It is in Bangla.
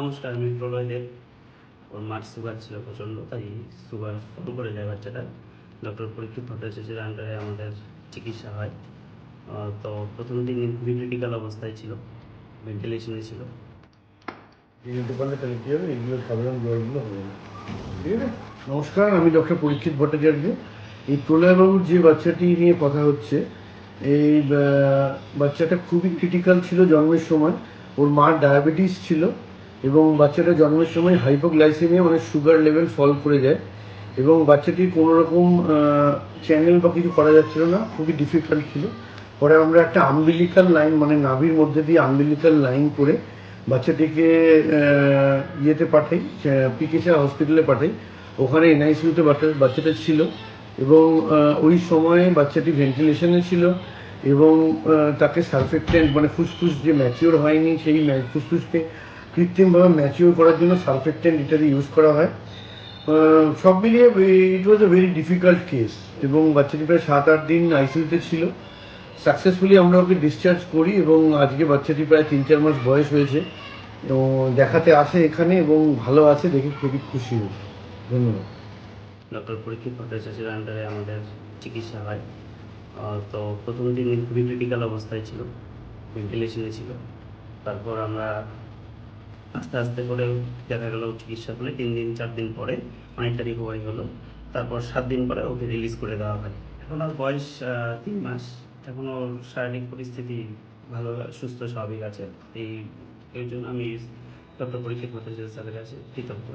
নমস্কার আমি প্রলয় ওর মার সুগার ছিল প্রচণ্ড তাই সুগার ফলো করে যায় বাচ্চাটা ডক্টর পরীক্ষিত ভট্টাচার্যের আন্ডারে আমাদের চিকিৎসা হয়। তো প্রথম দিন খুবই ক্রিটিক্যাল অবস্থায় ছিল ভেন্টিলেশনে ছিল। এই তাহলে কী হবে? এগুলো হবে না ঠিক আছে? নমস্কার আমি ডক্টর পরীক্ষিত ভট্টাচার্য। এই প্রলয়বাবুর যে বাচ্চাটি নিয়ে কথা হচ্ছে এই বাচ্চাটা খুবই ক্রিটিক্যাল ছিল জন্মের সময়। ওর মার ডায়াবেটিস ছিল। এবং বাচ্চাটা জন্মের সময় হাইপোগ্লাইসেমিয়া মানে সুগার লেভেল ফল করে যায়। এবং বাচ্চাটির কোনো রকম চ্যানেল বা কিছু করা যাচ্ছিল না, খুবই ডিফিকাল্ট ছিল। পরে আমরা একটা আম্বিলিকাল লাইন মানে নাভির মধ্যে দিয়ে আম্বিলিকাল লাইন করে বাচ্চাটিকে ইয়েতে পাঠাই পিকেসা হসপিটালে পাঠাই। ওখানে এনআইসিউতে বাচ্চাটা ছিল। এবং ওই সময়ে বাচ্চাটি ভেন্টিলেশনে ছিল এবং তাকে সালফেক্টেন্ট মানে ফুসফুস যে ম্যাচিওর হয়নি, সেই ফুসফুসকে কৃত্রিমভাবে ম্যাচিওর করার জন্য সালফেক্টেন্ট ইত্যাদি ইউজ করা হয়। সব মিলিয়ে it was a very difficult case এবং বাচ্চাটি প্রায় সাত আট দিন আইসিইউতে ছিল। সাকসেসফুলি আমরা ওকে ডিসচার্জ করি এবং আজকে বাচ্চাটি প্রায় তিন চার মাস বয়স হয়েছে। এবং দেখাতে আসে এখানে এবং ভালো আছে, দেখে খুবই খুশি হয়েছে ধন্যবাদ। ডক্টর পরীক্ষিত ভট্টাচার্যের আন্ডারে আমাদের চিকিৎসা হয়। তো প্রথম দিন খুবই ক্রিটিক্যাল অবস্থায় ছিল। ভেন্টিলেশনে ছিল। তারপর আমরা আস্তে আস্তে করে দেখা গেল চিকিৎসা করলে। তিন দিন, চার দিন পরে অনেকটা রিকভারি হলো। তারপর সাত দিন পরে ওকে রিলিজ করে দেওয়া হয়। এখন আর বয়স তিন মাস। এখন ওর শারীরিক পরিস্থিতি ভালো, সুস্থ, স্বাভাবিক আছে। এই এর জন্য আমি ডক্টর পরীক্ষিত ভট্টাচার্য স্যারের কাছে কৃতজ্ঞ।